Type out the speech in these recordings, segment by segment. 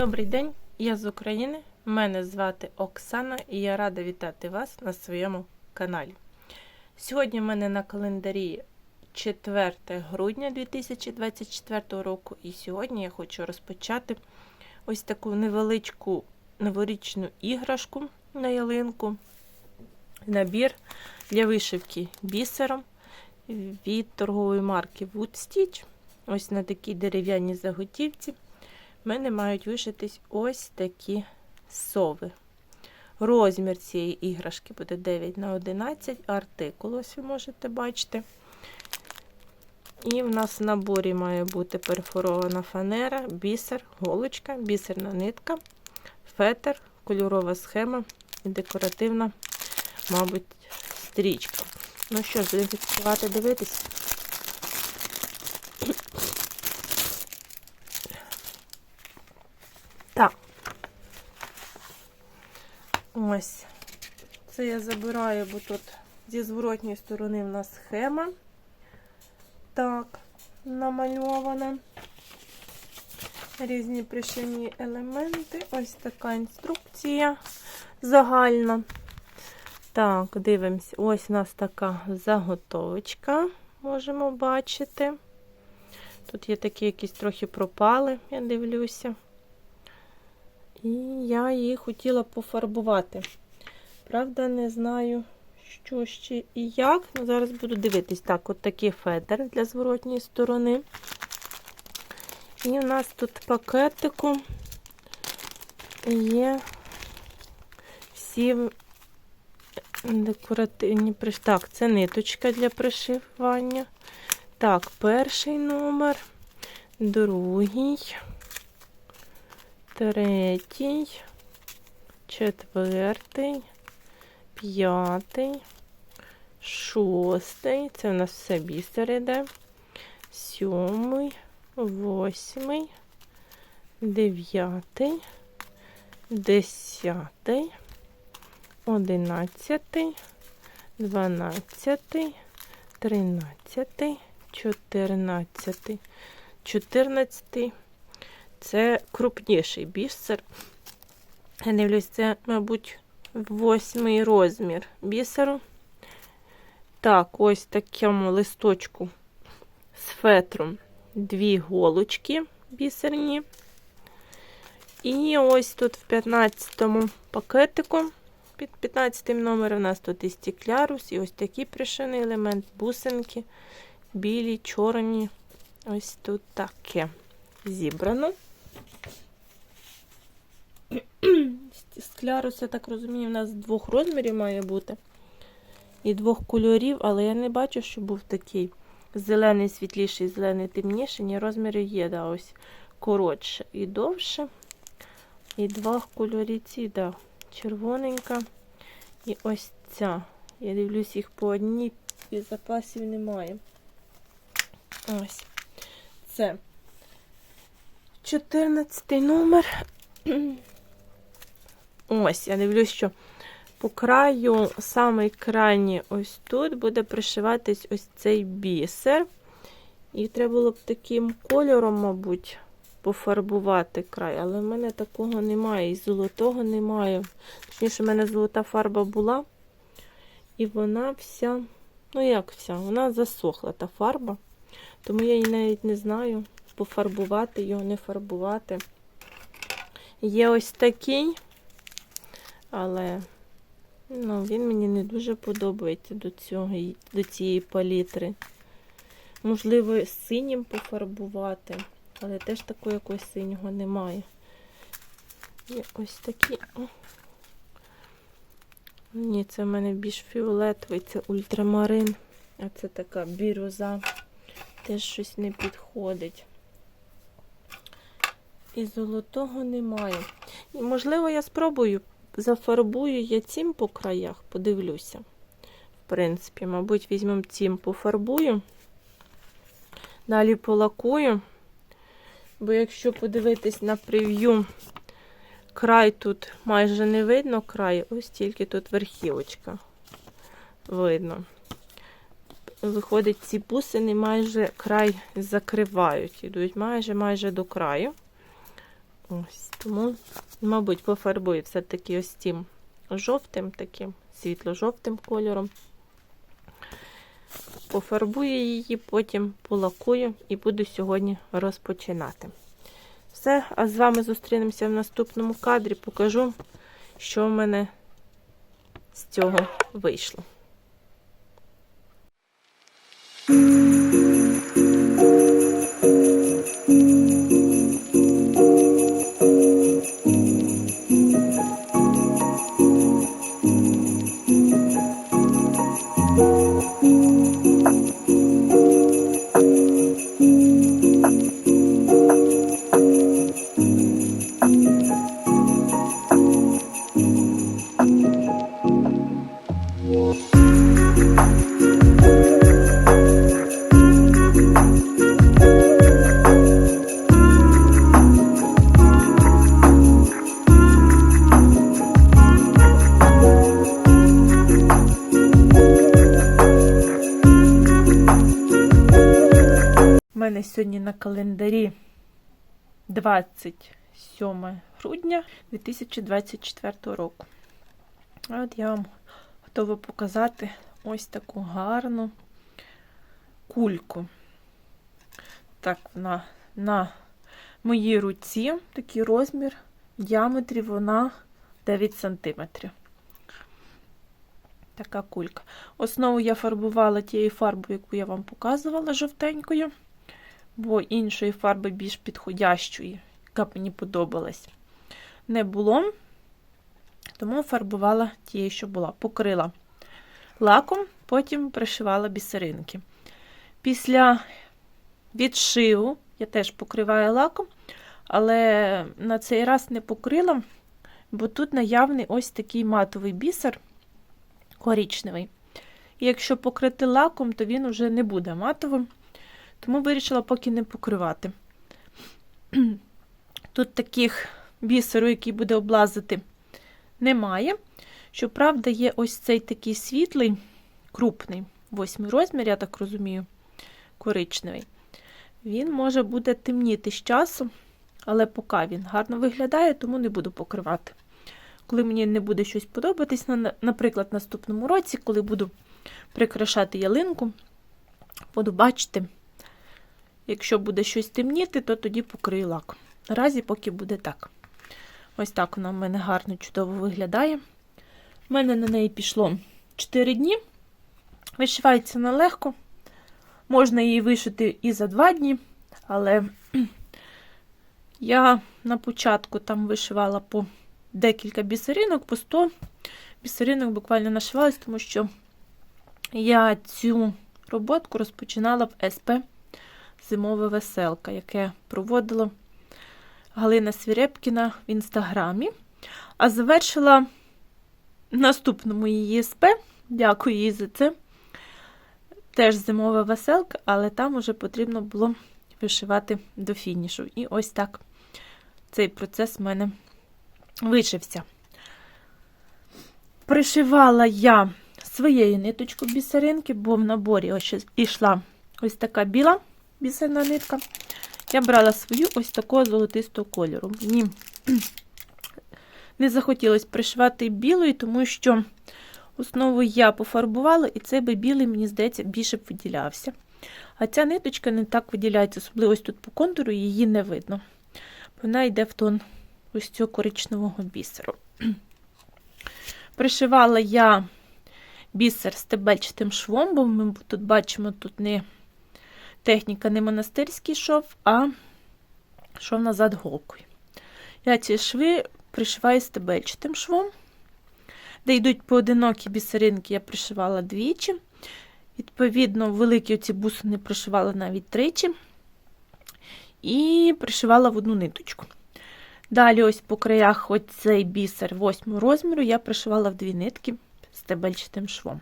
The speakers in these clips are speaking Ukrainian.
Добрий день, я з України. Мене звати Оксана і я рада вітати вас на своєму каналі. Сьогодні в мене на календарі 4 грудня 2024 року, і сьогодні я хочу розпочати ось таку невеличку новорічну іграшку на ялинку. Набір для вишивки бісером від торгової марки Wood Stitch. Ось на такій дерев'яній заготівці в мене мають вишитись ось такі сови. Розмір цієї іграшки буде 9 на 11 артикул, ось ви можете бачити. І в нас в наборі має бути перфорована фанера, бісер, голочка, бісерна нитка, фетр, кольорова схема і декоративна, мабуть, стрічка. Ну що ж, будемо відкривати, дивитись. Ось. Це я забираю, бо тут зі зворотньої сторони в нас схема. Так, намальована. Різні пришивні елементи. Ось така інструкція загальна. Так, дивимось. Ось у нас така заготовочка, можемо бачити. Тут є такі якісь трохи пропали, я дивлюся. І я її хотіла пофарбувати. Правда, не знаю, що ще і як. Ну, зараз буду дивитись. Так, от такий федер для зворотньої сторони. І у нас тут пакетику є всі декоративні приш... Так, це ниточка для пришивання. Так, перший номер, другий, третій, четвертий, п'ятий, шостий. Це у нас все бісер іде. Сьомий, восьмий, дев'ятий, десятий. Одинадцятий, дванадцятий, тринадцятий, чотирнадцятий, чотирнадцятий. Це крупніший бісер. Я дивлюсь, це, мабуть, восьмий розмір бісеру. Так, ось такому листочку з фетром дві голочки бісерні. І ось тут в 15-му пакетику. Під 15 номером у нас тут і стеклярус, і ось такий пришивний елемент, бусинки, білі, чорні. Ось тут таке зібрано. Склярус, я так розумію, у нас двох розмірів має бути. І двох кольорів, але я не бачу, що був такий зелений світліший, зелений темніший. Ні, розміри є, да, ось коротше і довше. І два кольорі ці, да червоненька. І ось ця. Я дивлюсь їх по одній, і запасів немає. Ось. Це 14 номер. Ось, я дивлюсь, що по краю, самий крайній ось тут, буде пришиватись ось цей бісер. І треба було б таким кольором, мабуть, пофарбувати край, але в мене такого немає. І золотого немає. Точніше, в мене золота фарба була. І вона вся, ну як вся, вона засохла та фарба. Тому я її навіть не знаю, пофарбувати його, не фарбувати. Є ось такий, але ну, він мені не дуже подобається до, цього, до цієї палітри. Можливо, синім пофарбувати. Але теж такого якогось синього немає. Є ось такі. Ні, це в мене більш фіолетовий, це ультрамарин. А це така бірюза. Теж щось не підходить. І золотого немає. І, можливо, я спробую, зафарбую я цим по краях, подивлюся. В принципі, мабуть, візьмемо цим пофарбую. Далі полакую. Бо якщо подивитись на прев'ю, край тут майже не видно край, ось тільки тут верхівочка видно. Виходить, ці бусини майже край закривають. Ідуть майже майже до краю. Ось тому, мабуть, пофарбую все-таки ось цим жовтим, таким світло-жовтим кольором. Пофарбую її, потім полакую і буду сьогодні розпочинати. Все, а з вами зустрінемося в наступному кадрі. Покажу, що в мене з цього вийшло. Сьогодні на календарі 27 грудня 2024 року. От я вам готова показати ось таку гарну кульку. Так, на, на моїй руці такий розмір, в діаметрі вона 9 см. Така кулька. Основу я фарбувала тією фарбою, яку я вам показувала жовтенькою, бо іншої фарби більш підходящої, яка мені подобалась, не було. Тому фарбувала тією, що була. Покрила лаком, потім пришивала бісеринки. Після відшиву я теж покриваю лаком, але на цей раз не покрила, бо тут наявний ось такий матовий бісер коричневий. І якщо покрити лаком, то він вже не буде матовим, тому вирішила поки не покривати. Тут таких бісеру, який буде облазити, немає. Щоправда, є ось цей такий світлий, крупний, восьмий розмір, я так розумію, коричневий. Він може буде темніти з часом, але поки він гарно виглядає, тому не буду покривати. Коли мені не буде щось подобатись, наприклад, наступному році, коли буду прикрашати ялинку, буду бачити, якщо буде щось темніти, то тоді покрию лак. Наразі, поки буде так. Ось так вона в мене гарно, чудово виглядає. У мене на неї пішло 4 дні. Вишивається нелегко. Можна її вишити і за 2 дні, але я на початку там вишивала по декілька бісеринок, по 100 бісеринок буквально нашивалась, тому що я цю роботку розпочинала в СП Зимова веселка, яке проводила Галина Свірепкіна в інстаграмі. А завершила наступному її СП, дякую їй за це. Теж зимова веселка, але там вже потрібно було вишивати до фінішу. І ось так цей процес в мене вишився. Пришивала я своєю ниточкою бісеринки, бо в наборі ось йшла ось така біла бісерна нитка. Я брала свою ось такого золотистого кольору. Мені не захотілося пришивати білою, тому що основу я пофарбувала, і цей би білий, мені здається, більше б виділявся. А ця ниточка не так виділяється, особливо ось тут по контуру, її не видно. Вона йде в тон ось цього коричневого бісеру. Пришивала я бісер стебельчатим швом, бо ми тут бачимо, тут не техніка не монастирський шов, а шов назад голкою. Я ці шви пришиваю стебельчатим швом, де йдуть поодинокі бісеринки, я пришивала двічі. Відповідно, великі оці бусини пришивала навіть тричі. І пришивала в одну ниточку. Далі, ось по краях оцей бісер 8 розміру, я пришивала в дві нитки стебельчатим швом.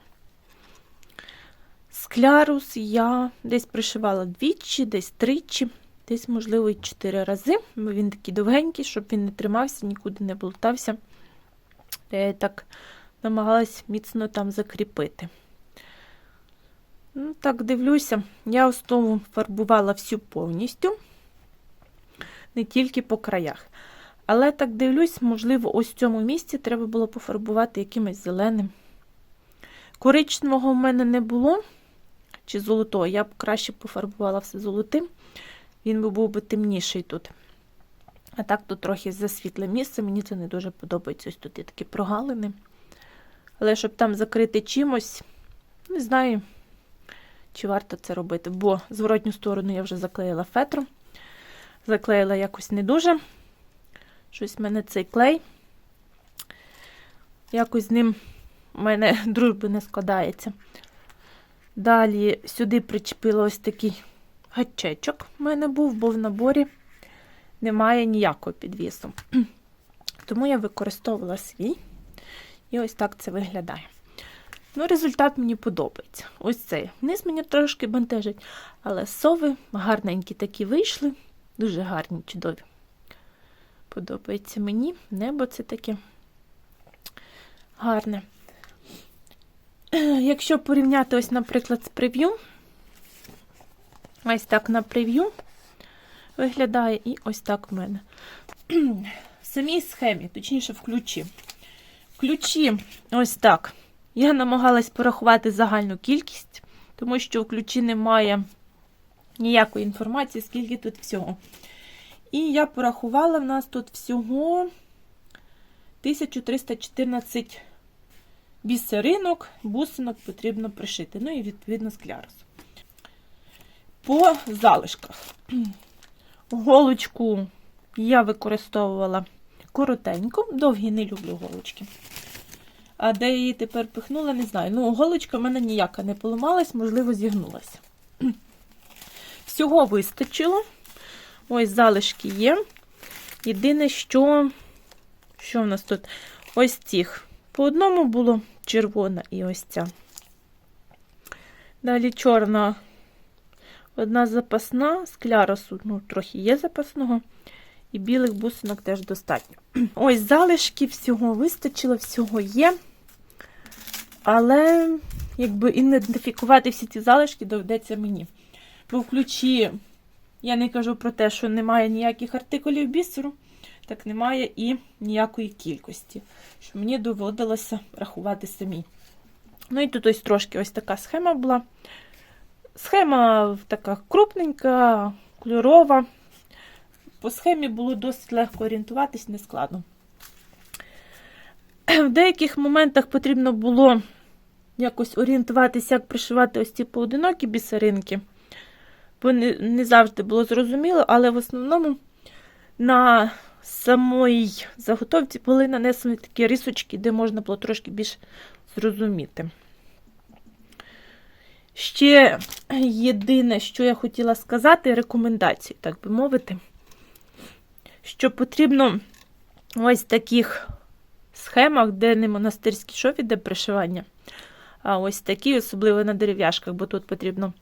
Склярус я десь пришивала двічі, десь тричі, десь, можливо, і чотири рази, бо він такий довгенький, щоб він не тримався, нікуди не болтався. Я так намагалась міцно там закріпити. Ну, Так, дивлюся, я основу фарбувала всю повністю, не тільки по краях. Але так дивлюсь, можливо, ось в цьому місці треба було пофарбувати якимось зеленим. Коричневого в мене не було, чи золотого, я б краще пофарбувала все золотим, він би був би темніший тут. А так тут трохи засвітле місце, мені це не дуже подобається. Ось тут є такі прогалини. Але щоб там закрити чимось, не знаю, чи варто це робити, бо зворотню сторону я вже заклеїла фетром. Заклеїла якось не дуже. Щось в мене цей клей. Якось з ним у мене дружби не складається. Далі сюди причепила ось такий гачечок в мене був, бо в наборі немає ніякого підвісу. Тому я використовувала свій. І ось так це виглядає. Ну, результат мені подобається. Ось цей. Вниз мені трошки бентежить, але сови гарненькі такі вийшли. Дуже гарні, чудові. Подобається мені. Небо це таке гарне. Якщо порівняти, ось, наприклад, з прев'ю, ось так на прев'ю виглядає, і ось так в мене. В самій схемі, точніше, в ключі. В ключі, ось так. Я намагалась порахувати загальну кількість, тому що в ключі немає ніякої інформації, скільки тут всього. І я порахувала, в нас тут всього 1314 бісеринок, бусинок потрібно пришити. Ну і відповідно склярус. По залишках. Голочку я використовувала коротеньку, довгі не люблю голочки. А де її тепер пихнула, не знаю. Ну, голочка в мене ніяка не поламалась, можливо, зігнулася. Всього вистачило. Ось залишки є. Єдине, що, що в нас тут? Ось цих. По одному було червона і ось ця. Далі чорна, одна запасна, скляросу, ну, трохи є запасного. І білих бусинок теж достатньо. Ось залишки всього вистачило, всього є. Але, якби ідентифікувати всі ці залишки доведеться мені. Бо в ключі я не кажу про те, що немає ніяких артикулів бісеру, так немає і ніякої кількості, що мені доводилося рахувати самі. Ну і тут ось трошки ось така схема була. Схема така крупненька, кольорова. По схемі було досить легко орієнтуватись, нескладно. В деяких моментах потрібно було якось орієнтуватися, як пришивати ось ці поодинокі бісеринки, бо не, не завжди було зрозуміло, але в основному на самій заготовці були нанесені такі рисочки, де можна було трошки більш зрозуміти. Ще єдине, що я хотіла сказати, рекомендації, так би мовити що потрібно ось таких схемах, де не монастирський шов іде пришивання, а ось такі, особливо на дерев'яшках, бо тут потрібно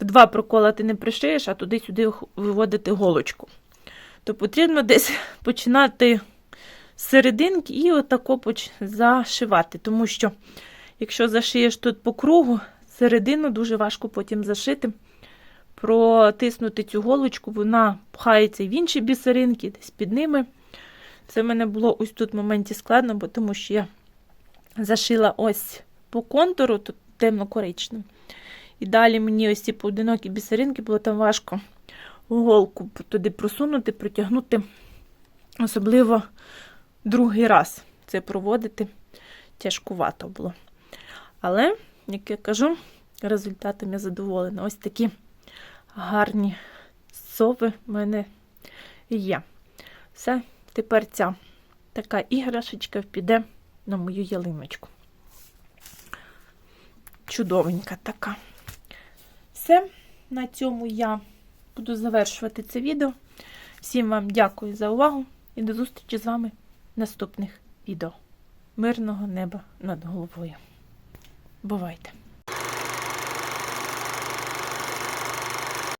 два прокола ти не пришиєш, а туди-сюди виводити голочку. То потрібно десь починати з серединки і отако зашивати. Тому що, якщо зашиєш тут по кругу, середину дуже важко потім зашити протиснути цю голочку, вона пхається в інші бісеринки, десь під ними. Це в мене було ось тут в моменті складно, бо тому що я зашила ось по контуру, тут темно-коричневим. І далі мені ось ці поодинокі бісеринки було там важко голку туди просунути, протягнути. Особливо другий раз це проводити тяжкувато було. Але, як я кажу, результатом я задоволена. Ось такі гарні сови в мене є. Все, тепер ця така іграшечка піде на мою ялиночку. Чудовенька така. Все, на цьому я буду завершувати це відео. Всім вам дякую за увагу і до зустрічі з вами в наступних відео. Мирного неба над головою. Бувайте!